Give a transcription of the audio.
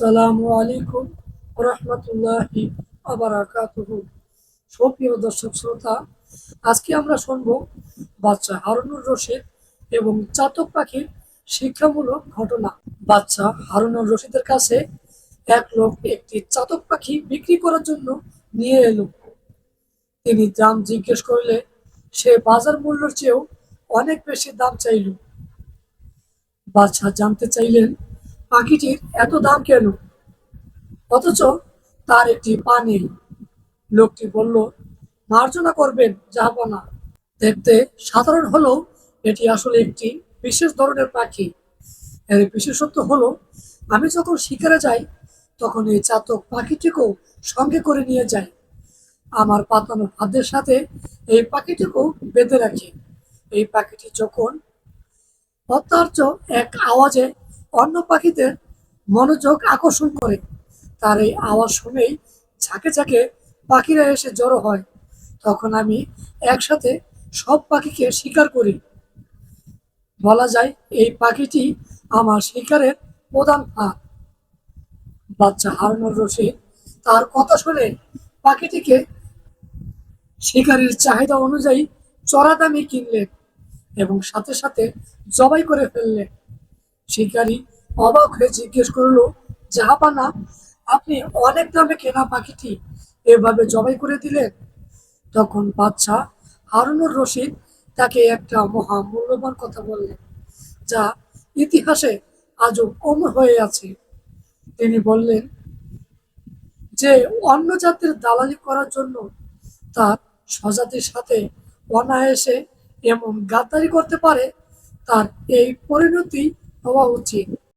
আসসালামু আলাইকুম রহমতুল্লাহি আবরাকাতুহু সুপ্রিয় দর্শক শ্রোতা, আজকে আমরা শুনব বাচ্চা হারুনুর রশিদ এবং চাতক পাখির শিক্ষামূলক ঘটনা। বাচ্চা হারুনুর রশিদের কাছে এক লোক একটি চাতক পাখি বিক্রি করার জন্য নিয়ে এলো। তিনি দাম জিজ্ঞেস করলে সে বাজার মূল্যের চেয়েও অনেক বেশি দাম চাইল। বাচ্চা জানতে চাইলেন পাখিটির এত দাম কেন? অথচ তার একটি পা নেই। লোকটি বলল, মার্জনা করবেন জাহাপনা দেখতে সাধারণ হলেও এটি আসলে একটি বিশেষ ধরনের পাখি। এর বিশেষত্ব হলো, আমি যখন শিকারে যাই, তখন এই চাতক পাখিটিকেও সঙ্গে করে নিয়ে যাই আমার পাতানো ভাতের সাথে এই পাখিটিকেও বেঁধে রাখি। এই পাখিটি যখন অত্যার্য এক আওয়াজে অন্য পাখিদের মনোযোগ আকর্ষণ করে। তার এই আওয়াজ শুনেই ঝাঁকে ঝাঁকে পাখিরা এসে জড়ো হয়। তখন আমি একসাথে সব পাখিকে শিকার করি। বলা যায়, এই পাখিটি আমার শিকারের প্রধান ফাঁক বাচ্চা হারানোর রশিদ তার কথা শুনে পাখিটিকে শিকারীর চাহিদা অনুযায়ী চড়া দামে কিনলেন এবং সাথে সাথে জবাই করে ফেললেন। শিকারী অবাক হয়ে জিজ্ঞেস করল, জাহাপানা, আপনি অনেক দামে কেনা পাখিটি এভাবে জবাই করে দিলেন? তখন বাচ্চা হারুনুর রশিদ তাকে একটা মহা মূল্যবান কথা বললেন, যা ইতিহাসে আজও অমর হয়ে আছে। তিনি বললেন, যে অন্য জাতির দালালি করার জন্য তার স্বজাতির সাথে অনায়াসে এমন গাদ্দারি করতে পারে, তার এই পরিণতি poverty